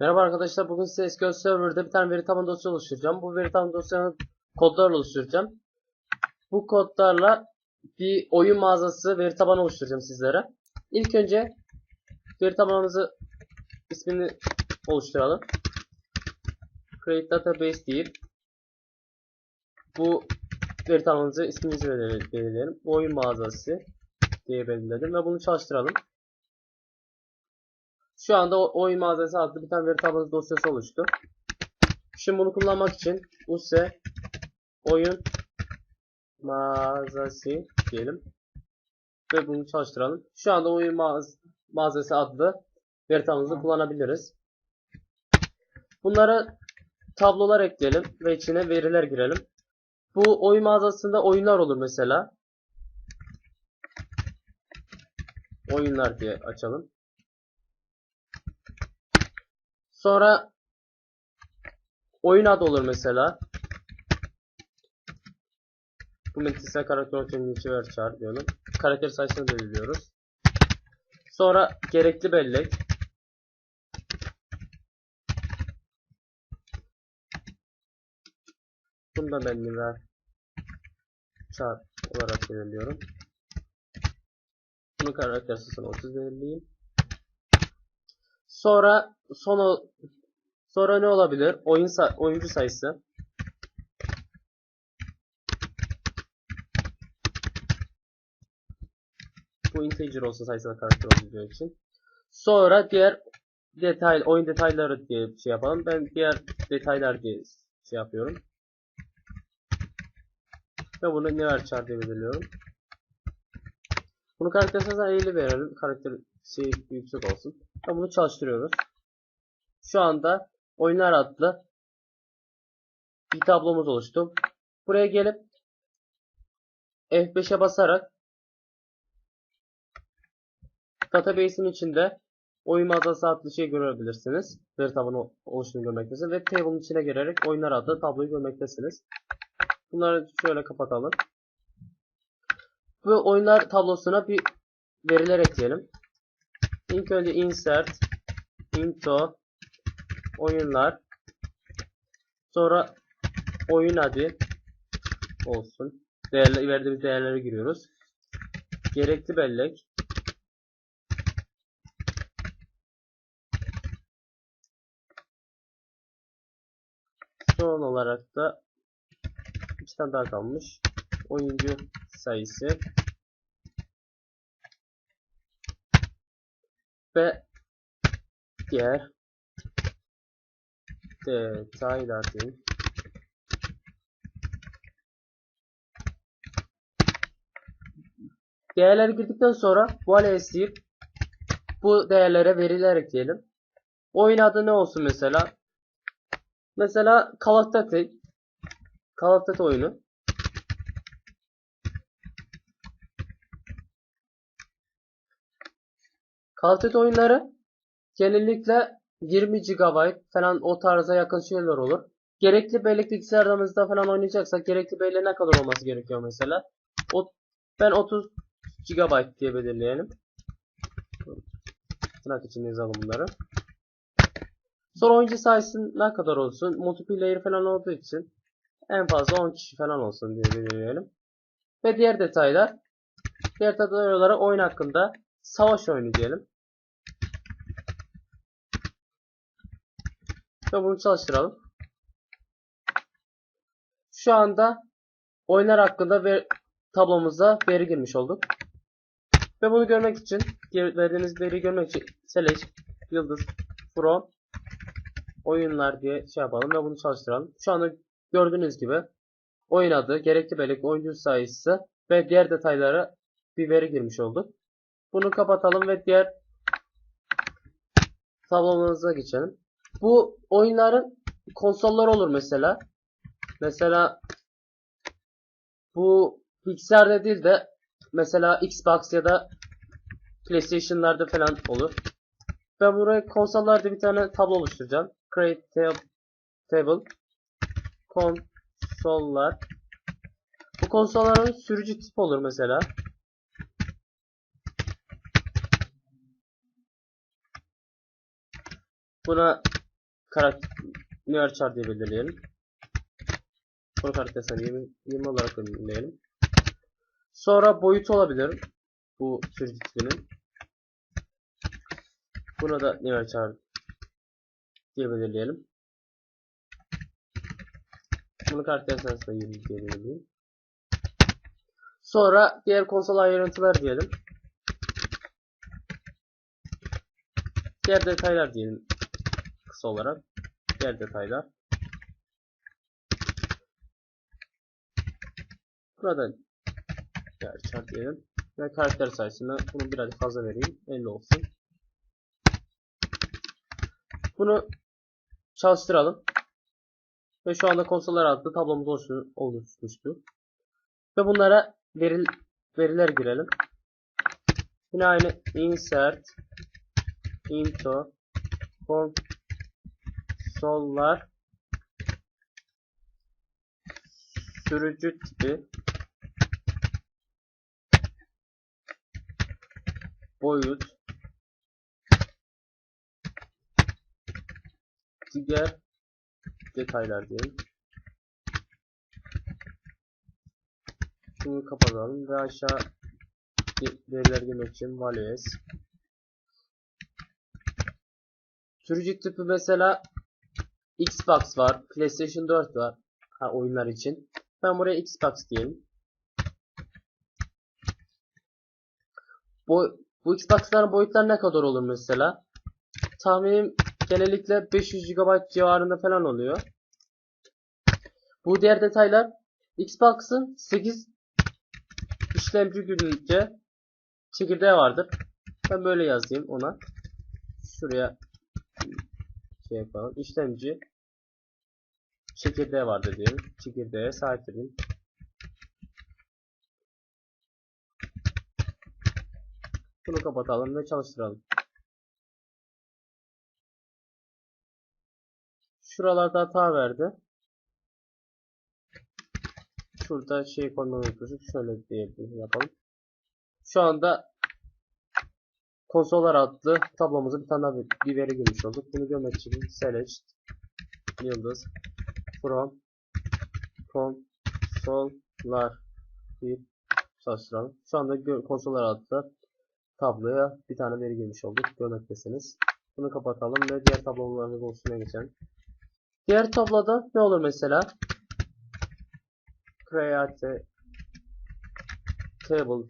Merhaba arkadaşlar. Bugün size SQL Server'da bir tane veri tabanı dosya oluşturacağım. Bu veri tabanı dosyanı kodlarla oluşturacağım. Bu kodlarla bir oyun mağazası veri tabanı oluşturacağım sizlere. İlk önce veri tabanımızı ismini oluşturalım. Create database deyip bu veri tabanımızı ismimizi belirle- belirleyelim. Oyun mağazası diye belirledim ve bunu çalıştıralım. Şu anda oyun mağazası adlı bir tane veri tabanı dosyası oluştu. Şimdi bunu kullanmak için use oyun mağazası diyelim. Ve bunu çalıştıralım. Şu anda oyun mağaz mağazası adlı veri tabanımızı kullanabiliriz. Bunlara tablolar ekleyelim ve içine veriler girelim. Bu oyun mağazasında oyunlar olur mesela. Oyunlar diye açalım. Sonra oyun adı olur mesela. Bu metisel karakter ortamını ver çağır diyorum. Karakter sayısını belirliyoruz. Sonra gerekli bellek. Bunu da ben ver çağır olarak belirliyorum. Bunu karakter sayısını 30 belirleyeyim. Sonra son sonra ne olabilir? Oyun sa- oyuncu sayısı. Bu integer olsa sayısal karakter olacağı için. Sonra diğer detay oyun detayları diye bir şey yapalım. Ben diğer detaylar diye şey yapıyorum. Ve bunu ne var çağır diye belirliyorum. Bunu karakter sayısına 50 verelim. Karakter şey yüksek olsun. Ve bunu çalıştırıyoruz. Şu anda oyunlar adlı bir tablomuz oluştu. Buraya gelip F5'e basarak database'in içinde oyun mağazası adlı şeyi görebilirsiniz. Veri tabanı oluştuğunu görmektesiniz. Ve table'ın içine girerek oyunlar adlı tabloyu görmektesiniz. Bunları şöyle kapatalım. Bu oyunlar tablosuna bir veriler ekleyelim. İlk önce insert into oyunlar sonra oyun adı olsun. Değerli, verdiğimiz değerlere giriyoruz. Gerekli bellek Son olarak da iki tane daha kalmış. Oyuncu sayısı ve diğer detaylar diyeyim. Değerleri girdikten sonra bu esleyip bu değerlere veriler ekleyelim. Oyun adı ne olsun mesela? Mesela of Duty oyunu. Duty oyunları genellikle 20 GB falan o tarza yakın şeyler olur. Gerekli bellek bilgisayarımızda falan oynayacaksak gerekli belleğe ne kadar olması gerekiyor mesela? O, ben 30 GB diye belirleyelim. Tırnak içinde yazalım bunları. Sonra oyuncu sayısı ne kadar olsun? Multiplayer falan olduğu için en fazla 10 kişi falan olsun diye belirleyelim. Ve diğer detaylar. Diğer detaylar olarak oyun hakkında savaş oyunu diyelim. Ve bunu çalıştıralım. Şu anda oyunlar hakkında ve tablomuza veri girmiş olduk. Ve bunu görmek için verdiğiniz veriyi görmek için select yıldız from oyunlar diye şey yapalım ve bunu çalıştıralım. Şu anda gördüğünüz gibi oyun adı, gerekli bellek, oyuncu sayısı ve diğer detaylara bir veri girmiş olduk. Bunu kapatalım ve diğer tablomuza geçelim. Bu oyunların konsolları olur mesela. Mesela bu bilgisayarda değil de mesela Xbox ya da PlayStation'larda falan olur. Ben buraya konsollarda bir tane tablo oluşturacağım. Create tab table konsollar. Bu konsolların sürücü tip olur mesela. Buna karakter char diye belirleyelim. Bunu karakter sayısını 20, 20 olarak belirleyelim. Sonra boyutu olabilir. Bu sürücü. Buna da char diye belirleyelim. Bunu karakter sayısına 20 diye belirleyelim. Sonra diğer konsol ayrıntılar diyelim. Diğer detaylar diyelim kısa olarak. Diğer detaylar. Burada chart diyelim. Ve karakter sayısını bunu biraz fazla vereyim. 50 olsun. Bunu çalıştıralım. Ve şu anda konsollar adlı tablomuz oluşmuştu. Ve bunlara veril, veriler girelim. Yine aynı insert into konsollar sürücü tipi. Boyut. Diğer detaylar diyelim. Bunu kapatalım ve aşağı veriler girmek için values Sürücü tipi mesela Xbox var, PlayStation 4 var ha, oyunlar için. Ben buraya Xbox diyelim. Bu, bu Xbox'ların boyutları ne kadar olur mesela? Tahminim genellikle 500 GB civarında falan oluyor. Bu diğer detaylar Xbox'ın 8 işlemci güdümlükçe çekirdeği vardır. Ben böyle yazayım ona. Şuraya şey yapalım. İşlemci çekirdeği vardır diyelim. Çekirdeğe sahiptir diyelim. Bunu kapatalım ve çalıştıralım. Şuralarda hata verdi. Şurada şey koymayı unutmuşum. Şöyle diyelim yapalım. Şu anda konsollar adlı tablomuza bir tane bir veri girmiş olduk. Bunu görmek için select yıldız from konsollar bir çalıştıralım. Şu anda konsollar adlı tabloya bir tane veri girmiş olduk. Görmektesiniz. Bunu kapatalım ve diğer tablolarımız olsuna geçelim. Diğer tabloda ne olur mesela? Create table.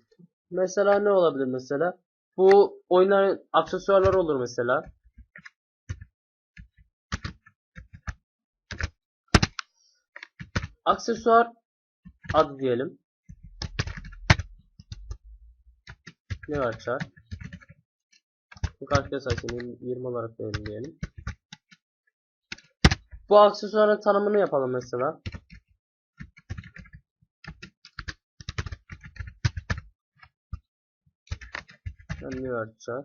Mesela ne olabilir mesela? Bu oyunların aksesuarları olur mesela. Aksesuar adı diyelim. Ne var çar? Bu karakter sayısını 20 olarak verelim diyelim. Bu aksesuarın tanımını yapalım mesela. New York'ça.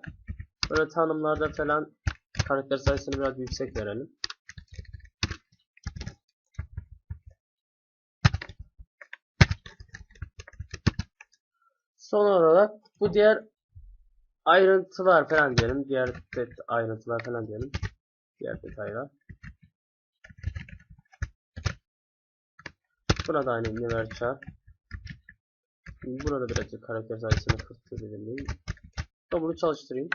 Böyle tanımlarda falan karakter sayısını biraz yüksek verelim. Son olarak bu diğer ayrıntılar falan diyelim. Diğer det ayrıntılar falan diyelim. Diğer detaylar. Burada aynı Universal. Burada birazcık karakter sayısını kısıtlayayım. Ben bunu çalıştırayım.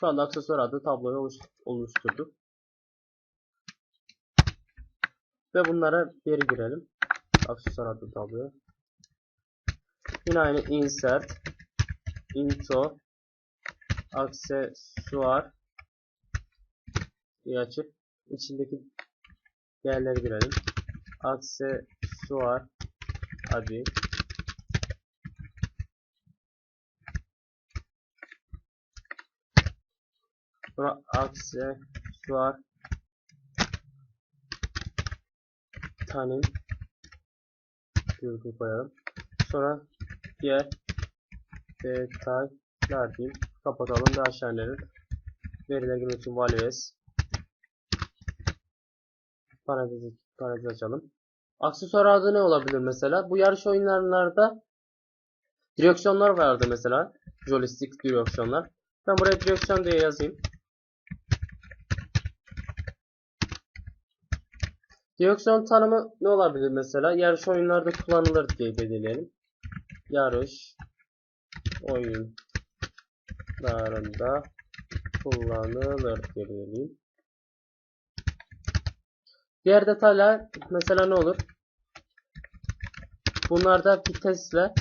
Şu anda aksesuar adlı tabloyu oluş oluşturduk. Ve bunlara geri girelim. Aksesuar adlı tabloya. Yine aynı insert into aksesuar diye açıp içindeki değerleri girelim. Aksesuar adı Sonra aksesuar tane virgül koyalım. Sonra diğer detaylar diyeyim. Kapatalım ve aşağı inelim. Veriler için values parantez, parantez açalım. Aksesuar adı ne olabilir mesela? Bu yarış oyunlarında direksiyonlar vardı mesela. Joystick direksiyonlar. Ben buraya direksiyon diye yazayım. Direksiyon tanımı ne olabilir mesela? Yarış oyunlarda kullanılır diye belirleyelim. Yarış oyunlarında kullanılır diye belirleyeyim. Diğer detaylar mesela ne olur? Bunlarda vitesle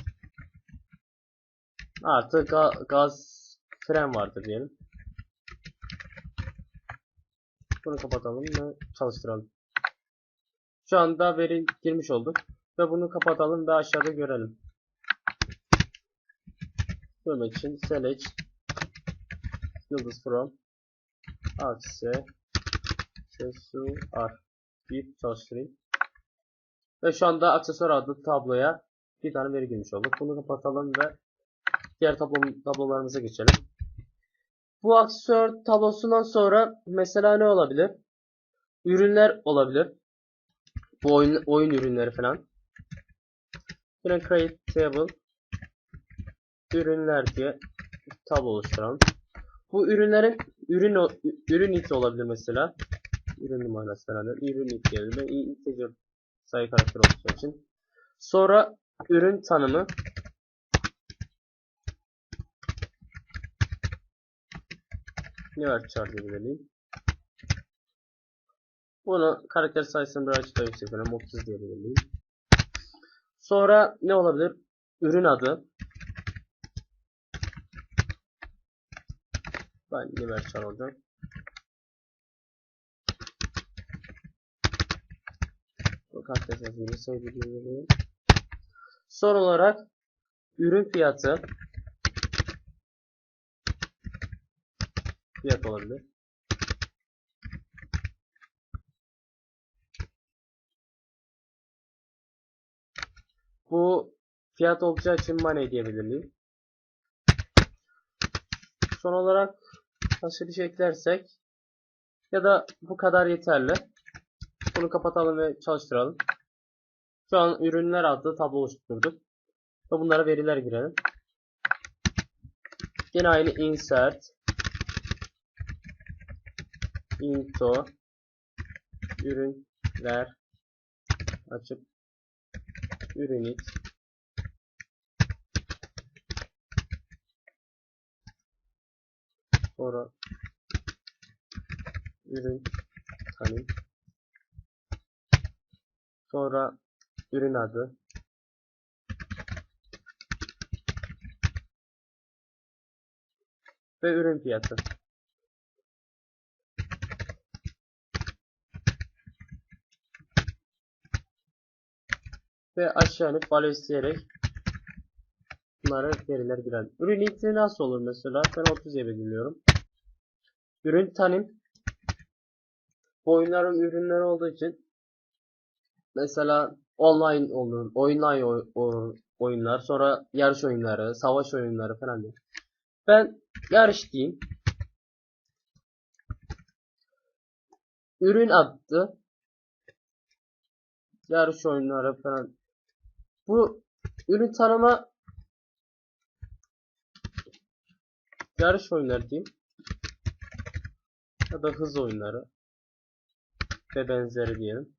artı ga- gaz fren vardır diyelim. Bunu kapatalım ve çalıştıralım. Şu anda veri girmiş olduk. Ve bunu kapatalım ve aşağıda görelim. Görmek için select yıldız from akse aksesuar deyip çalıştırayım. Ve şu anda aksesuar adlı tabloya bir tane veri girmiş olduk. Bunu kapatalım ve diğer tablo, tablolarımıza geçelim. Bu aksesuar tablosundan sonra mesela ne olabilir? Ürünler olabilir. Bu oyun, oyun ürünleri falan. Yine create table ürünler diye tablo oluşturalım. Bu ürünlerin ürün ürün iti olabilir mesela. Ürün numarası falan. Ürün iti diyelim. Ben integer sayı karakter olacağı için. Sonra ürün tanımı. Ne var çağrı belirleyeyim. Bunu karakter sayısını birazcık daha yüksek önem 30 diye belirleyeyim. Sonra ne olabilir? Ürün adı. Ben universal olacak. Bu karakter sayısını sayı belirleyeyim. Son olarak ürün fiyatı. Fiyat olabilir. Bu fiyat olacağı için money diyebilirim. Son olarak başka bir şey eklersek ya da bu kadar yeterli. Bunu kapatalım ve çalıştıralım. Şu an ürünler adlı tablo oluşturduk. Ve bunlara veriler girelim. Yine aynı insert into ürünler açıp ürünit sonra ürün tanım sonra ürün adı ve ürün fiyatı. Ve aşağı inip bunlara veriler girer. Ürün iti nasıl olur mesela? Ben 30 diye belirliyorum. Ürün tanım bu oyunların ürünleri olduğu için mesela online olur, online oyunlar, sonra yarış oyunları, savaş oyunları falan diye. Ben yarış diyeyim. Ürün adı yarış oyunları falan. Bu ürün tanıma yarış oyunları diyeyim. Ya da hız oyunları ve benzeri diyelim.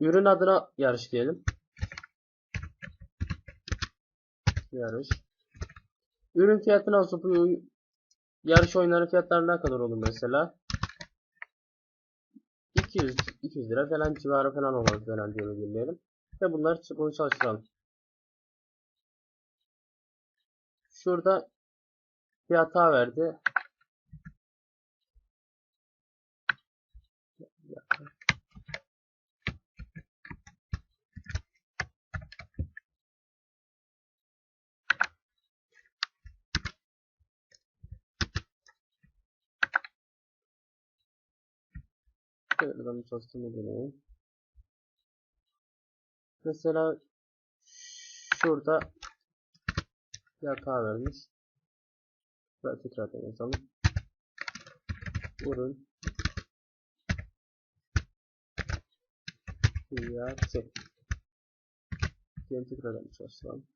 Ürün adına yarış diyelim. Yarış. Ürün fiyatı nasıl? Bu yarış oyunları fiyatları ne kadar olur mesela? 200 200 lira falan civarı falan olur falan diye belirleyelim. Ve bunları bunu çalıştıralım. Şurada bir hata verdi. Ben çalıştığımı deneyim. Mesela şurada bir hata vermiş. Ve tekrardan yazalım. Ürün fiyatı diyelim tekrardan çalıştıralım.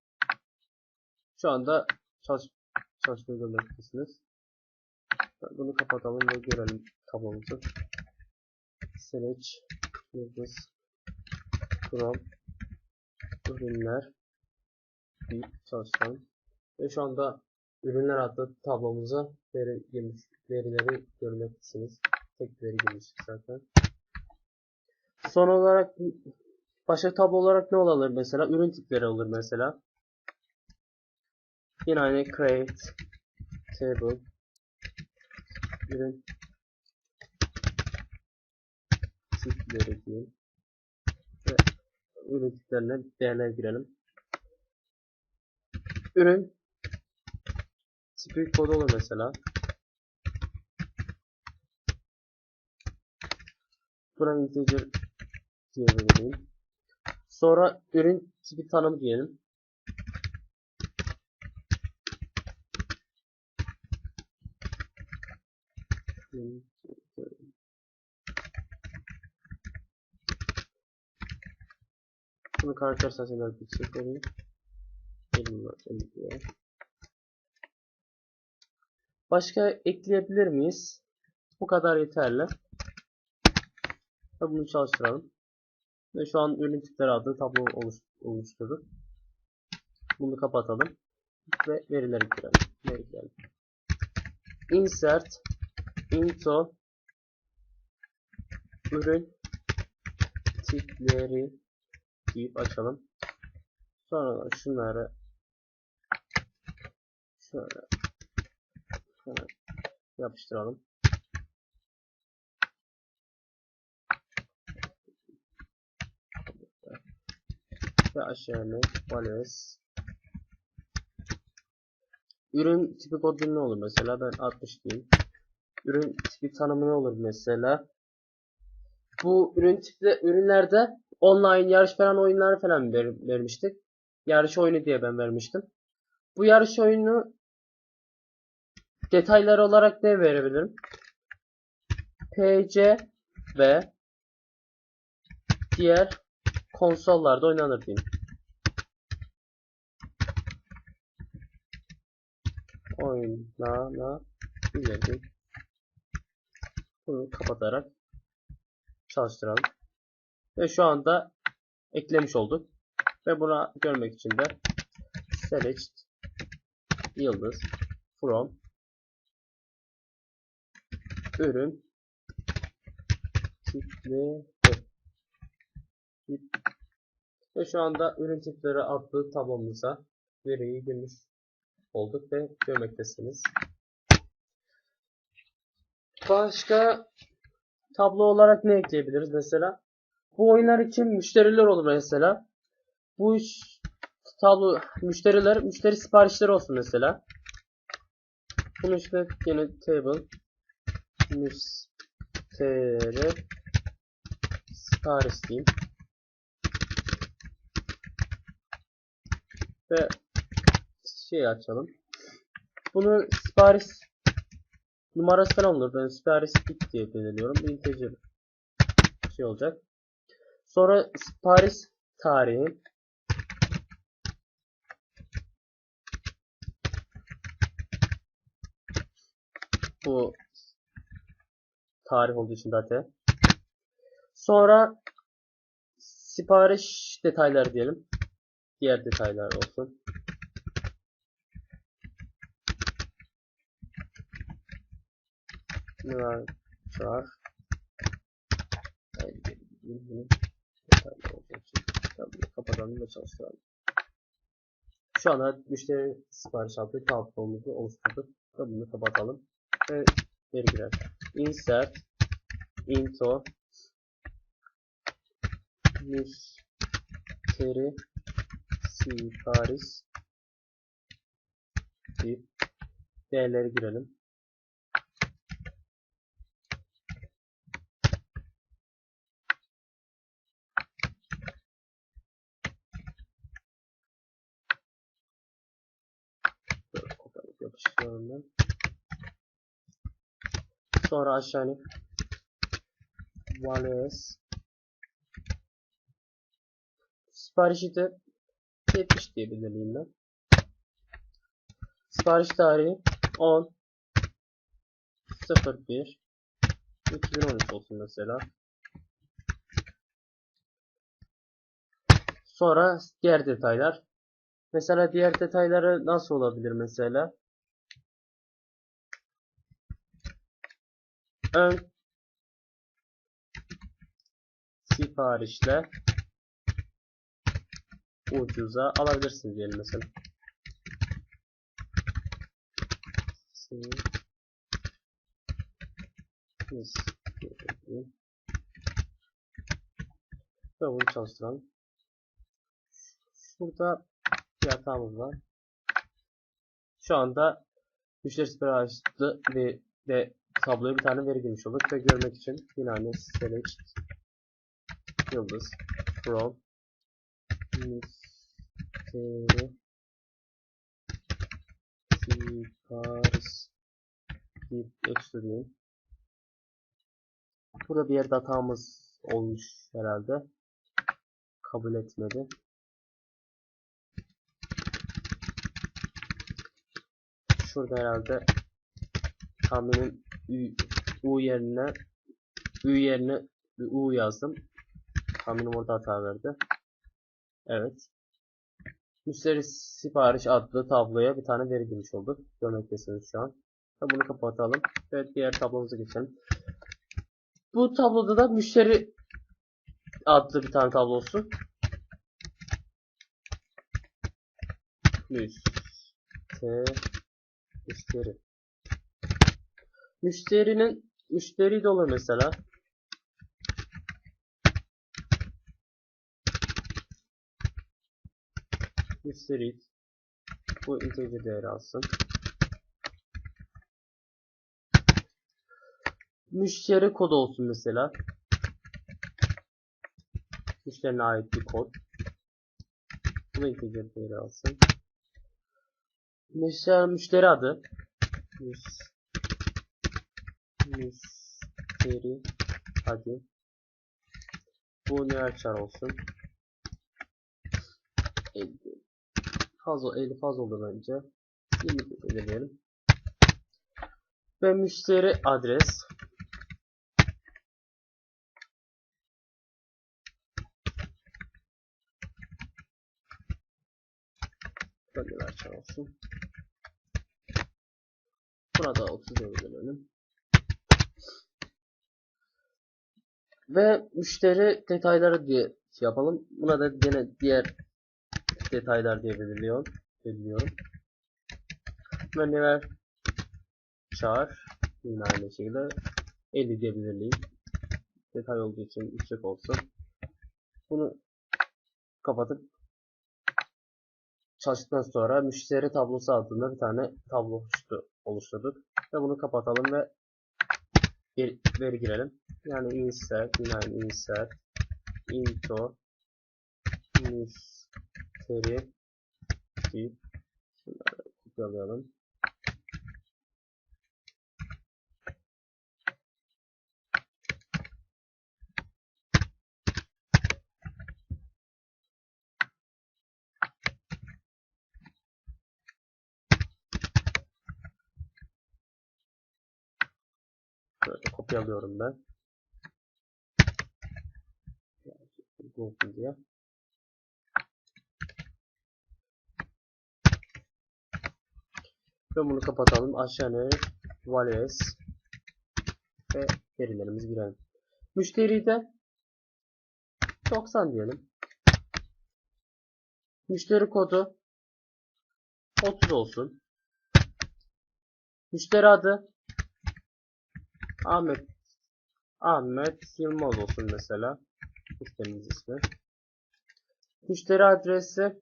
Şu anda çalış çalışmayı görmektesiniz. Bunu kapatalım ve görelim tablomuzu. Select yıldız Chrome ürünler deyip çalışalım. Ve şu anda ürünler adlı tablomuza veri girmiş, verileri görmektesiniz. Tek veri girmiş zaten. Son olarak başka tablo olarak ne olabilir mesela? Ürün tipleri olur mesela. Yine aynı create table ürün tipleri diyeyim. Ve ürün tiplerine değerler girelim. Ürün tipi kod olur mesela. Buna integer diyebilirim. Sonra ürün tipi tanımı diyelim. Bunu karakter sayısından bir çekelim. Elimle elimle. Başka ekleyebilir miyiz? Bu kadar yeterli. Ve bunu çalıştıralım. Ve şu an ürün tipleri adlı tablo oluş, oluşturduk. Bunu kapatalım. Ve verileri girelim. Girelim. Insert into ürün tipleri deyip açalım. Sonra şunları şöyle, yapıştıralım. Ve aşağıya values Ürün tipi kodu ne olur mesela? Ben 60 diyeyim. Ürün tipi tanımı ne olur mesela? Bu ürün tipli ürünlerde online yarış falan oyunları falan ver, vermiştik. Yarış oyunu diye ben vermiştim. Bu yarış oyunu detayları olarak ne verebilirim? PC ve diğer konsollarda oynanır diyeyim. Oynanabilir. Bunu kapatarak çalıştıralım. Ve şu anda eklemiş olduk. Ve buna görmek için de select yıldız from ürün tipleri tip. ve şu anda ürün tipleri adlı tablomuza veriyi girmiş olduk ve görmektesiniz. Başka tablo olarak ne ekleyebiliriz mesela? Bu oyunlar için müşteriler olur mesela. Bu iş tablo müşteriler müşteri siparişleri olsun mesela. Bunu işte yine table müşteri sipariş diyeyim. Ve şey açalım. Bunu sipariş numarası falan olur. Ben sipariş bit diye belirliyorum. Integer şey olacak. Sonra sipariş tarihi. Bu tarih olduğu için zaten. Sonra sipariş detayları diyelim. Diğer detaylar olsun. Neler var? Bunu kapatalım ve çalıştıralım. Şu anda müşteri sipariş altı tablomuzu oluşturduk. Ve bunu kapatalım. Ve geri girer. Insert into müşteri sipariş deyip değerleri girelim. Yapıştırıyorum ben. Sonra aşağı inip values siparişi de 70 diye belirleyeyim ben. Sipariş tarihi 10 01 2013 olsun mesela. Sonra diğer detaylar. Mesela diğer detayları nasıl olabilir mesela? Ön siparişle ucuza alabilirsin diyelim mesela. Ve bunu çalıştıralım. Şurada bir hatamız var. Şu anda müşteri siparişli ve, ve tabloya bir tane veri girmiş olduk ve görmek için yine aynı select yıldız from müşteri sipariş bir ekstra diyeyim. Burada bir yerde hatamız olmuş herhalde. Kabul etmedi. Şurada herhalde tahminin U, yerine U yerine U yazdım. Tahminim orada hata verdi. Evet. Müşteri sipariş adlı tabloya bir tane veri girmiş olduk. Görmektesiniz şu an. Bunu kapatalım. Ve diğer tablomuza geçelim. Bu tabloda da müşteri adlı bir tane tablo olsun. Müşteri müşteri. Müşterinin müşteri de olur mesela. Müşteri bu integer değeri alsın. Müşteri kodu olsun mesela. Müşterine ait bir kod. Bunu integer değeri alsın. Mesela müşteri adı. Müş, müşteri adı. Bu ne açar olsun. 50. Fazla 50 fazla oldu bence. 20 belirleyelim. Ve müşteri adres. Açar olsun. Burada 30 belirleyelim. Ve müşteri detayları diye şey yapalım. Buna da yine diğer detaylar diye belirliyor, belirliyorum. Menüler çağır. Yine aynı şekilde 50 diye belirleyeyim. Detay olduğu için yüksek olsun. Bunu kapatıp çalıştıktan sonra müşteri tablosu adında bir tane tablo oluştu, oluşturduk. Ve bunu kapatalım ve bir veri girelim. Yani insert, aynı insert, into, müşteri, tip, şunları kopyalayalım. Böyle kopyalıyorum ben. Olsun diye. Ve bunu kapatalım. Aşağıya values ve verilerimizi girelim. Müşteri de 90 diyelim. Müşteri kodu 30 olsun. Müşteri adı Ahmet Ahmet Yılmaz olsun mesela. Müşterimiz ismi. Müşteri adresi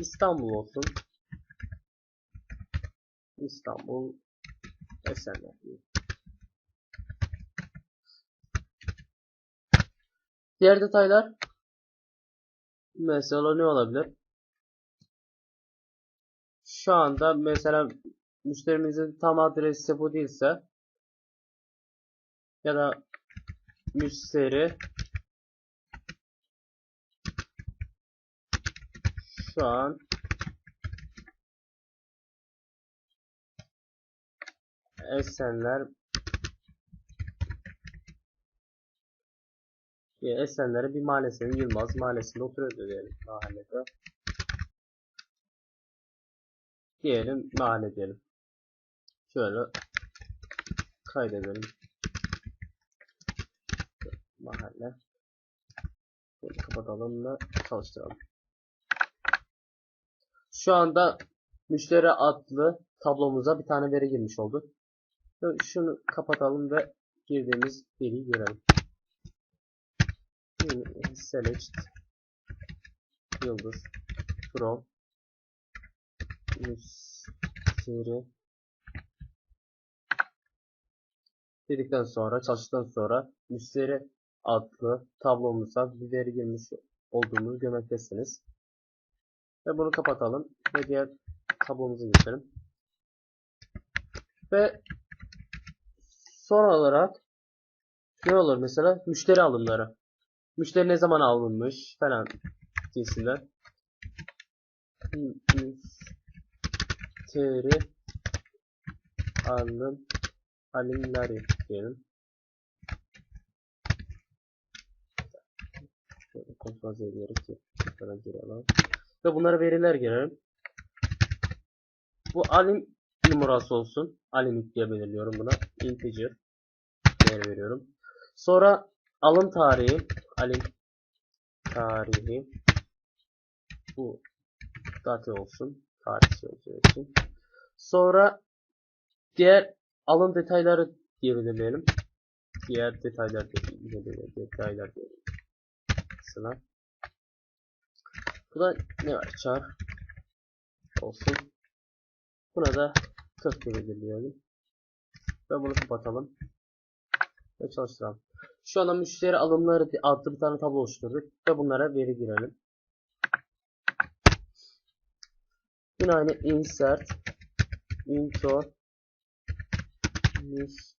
İstanbul olsun. İstanbul Esenler. Diğer detaylar mesela ne olabilir? Şu anda mesela müşterimizin tam adresi bu değilse ya da müşteri şu an Esenler diye Esenler'in bir mahallesinin Yılmaz mahallesinde oturuyordu diyelim mahallede. Diyelim mahalle diyelim. Şöyle kaydedelim. Mahalle. Böyle kapatalım da çalıştıralım. Şu anda müşteri adlı tablomuza bir tane veri girmiş olduk. Ve Şunu kapatalım ve girdiğimiz veriyi görelim. Select Yıldız From Müşteri dedikten sonra çalıştıktan sonra müşteri adlı tablomuza bir veri girmiş olduğumuzu görmektesiniz. Ve bunu kapatalım ve diğer tablomuza geçelim. Ve son olarak ne olur mesela müşteri alımları. Müşteri ne zaman alınmış falan cinsinden. Müşteri alım alimleri diyelim. Şöyle kontrol ediyoruz ki şöyle girelim. Ve bunlara veriler girelim. Bu alim numarası olsun. Alim diye belirliyorum buna. Integer değer veriyorum. Sonra alım tarihi alim tarihi bu date olsun. Tarihsi için. Sonra diğer alım detayları diye. Diğer detaylar diye. Detaylar diye Sıra. Bu da ne var? Çar olsun. Buna da 40 diye belirleyelim. Ve bunu kapatalım. Ve çalıştıralım. Şu anda müşteri alımları adlı bir tane tablo oluşturduk. Ve bunlara veri girelim. Yine aynı insert into müşteri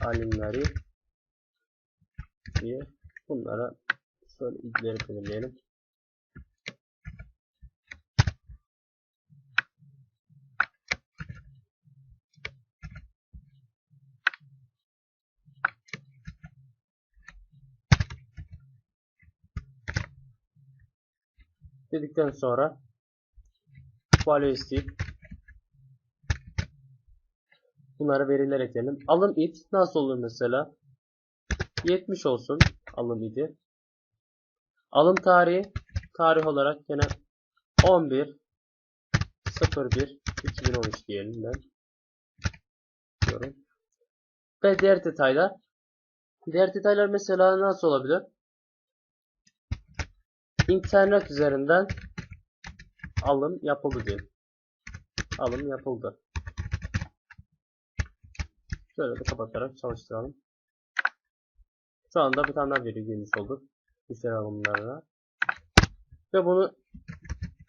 alimleri diye bunlara şöyle ilgileri belirleyelim. dedikten sonra value isteyip bunlara veriler ekleyelim. Alım it nasıl olur mesela? 70 olsun alım idi. Alım tarihi tarih olarak yine 11 01 2013 diyelim ben. Diyorum. Ve diğer detaylar. Diğer detaylar mesela nasıl olabilir? İnternet üzerinden alım yapıldı diyelim. Alım yapıldı. Şöyle de kapatarak çalıştıralım. Şu anda bir tane daha veri girmiş olduk. Müşteri alımlarına. Ve bunu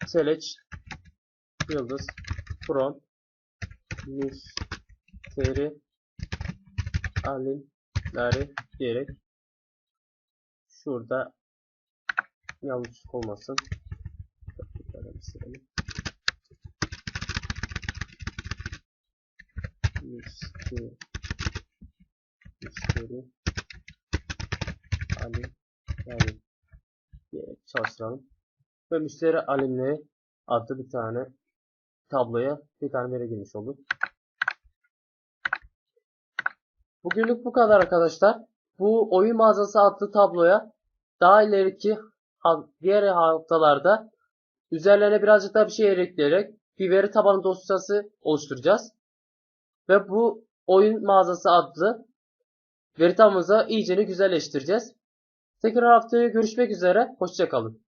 select yıldız from müşteri alimleri diyerek şurada yanlışlık olmasın. Müşteri müşteri alim yani diyerek çalıştıralım. Ve müşteri alimleri adlı bir tane tabloya bir tane veri girmiş olduk. Bugünlük bu kadar arkadaşlar. Bu oyun mağazası adlı tabloya daha ileriki diğer haftalarda üzerlerine birazcık daha bir şey ekleyerek bir veri tabanı dosyası oluşturacağız. Ve bu oyun mağazası adlı veri tabanımıza iyicene güzelleştireceğiz. Tekrar haftaya görüşmek üzere. Hoşçakalın.